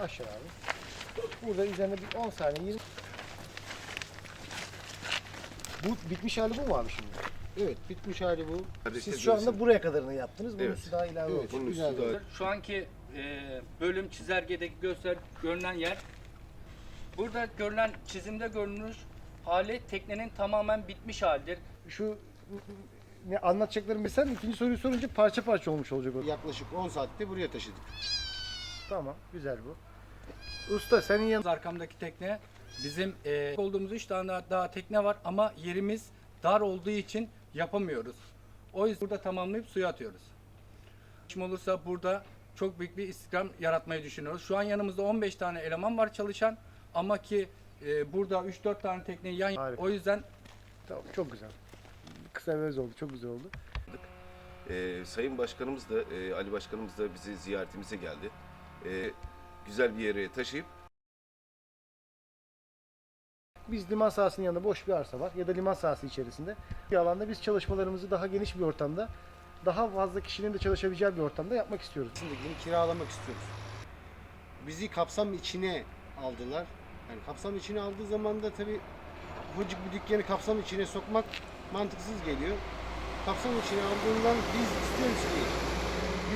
Aşağı abi. Burada üzerine bir 10 saniye 20 Bu bitmiş hali bu mu abi şimdi? Evet, bitmiş hali bu. Siz şu anda buraya kadarını yaptınız. Bunun Evet. üstü daha ilave Evet, olacak. bunun üstü daha- Şu anki e, bölüm çizelgedeki göster görünen yer. Burada görülen çizimde görünür hali teknenin tamamen bitmiş halidir. Şu ne anlatacaklarımı bilsen ikinci soruyu sorunca parça parça olmuş olacak o. Yaklaşık 10 saatte buraya taşıdık. Tamam güzel bu. Usta senin yanında Arkamdaki tekne bizim e, olduğumuz üç tane daha, daha tekne var ama yerimiz dar olduğu için yapamıyoruz. O yüzden burada tamamlayıp suya atıyoruz. Şimdi olursa burada çok büyük bir istihdam yaratmayı düşünüyoruz. Şu an yanımızda 15 tane eleman var çalışan ama ki e, burada 3-4 tane tekneyi yan Harika. o yüzden tamam, çok güzel. Kısa öz oldu. Çok güzel oldu. Ee, Sayın Başkanımız da, e, Ali Başkanımız da bizi ziyaretimize geldi. Ee, güzel bir yere taşıyıp Biz liman sahasının yanında boş bir arsa var ya da liman sahası içerisinde. Bir alanda biz çalışmalarımızı daha geniş bir ortamda, daha fazla kişinin de çalışabileceği bir ortamda yapmak istiyoruz. Şimdikini kiralamak istiyoruz. Bizi kapsam içine aldılar. Yani kapsam içine aldığı zaman da tabii ufacık bir dükkanı kapsam içine sokmak mantıksız geliyor. Kapsam içine aldığından biz istiyoruz ki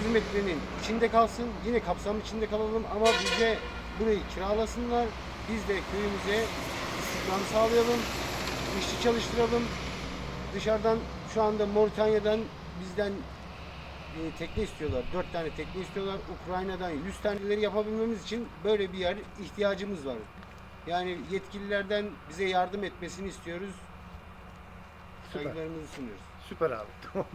100 metrenin içinde kalsın. Yine kapsam içinde kalalım ama bize burayı kiralasınlar. Biz de köyümüze istihdam sağlayalım. işçi çalıştıralım. Dışarıdan şu anda Moritanya'dan bizden e, tekne istiyorlar. 4 tane tekne istiyorlar. Ukrayna'dan 100 taneleri yapabilmemiz için böyle bir yer ihtiyacımız var. Yani yetkililerden bize yardım etmesini istiyoruz. Süper. Saygılarımızı sunuyoruz. Süper abi. Tamam.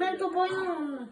Ben top oynamam.